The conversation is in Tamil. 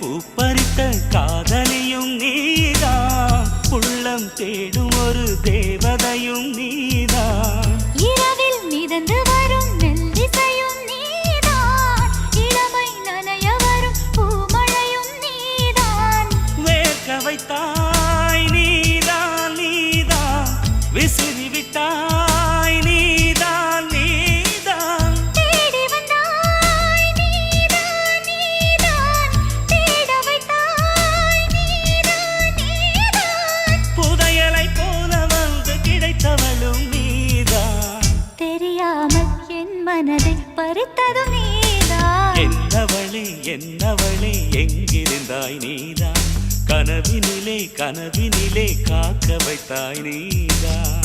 பூப்பறித்த காதலியும் நீதான். உள்ளம் தேடும் ஒரு தேவதையும் நீதான். இரவில் மிதந்து வரும் மெல்லிசையும் நீதான். இளமை நனைய வரும் பூமழையும் நீதான். வேர்க்க வைத்தாய் நீதான் நீதான். விசிறி மனதை பறித்ததும் நீதான். என்னவளே என்னவளே எங்கிருந்தாய் நீதான். கனவினிலே கனவினிலே காக்க வைத்தாய் நீதான்.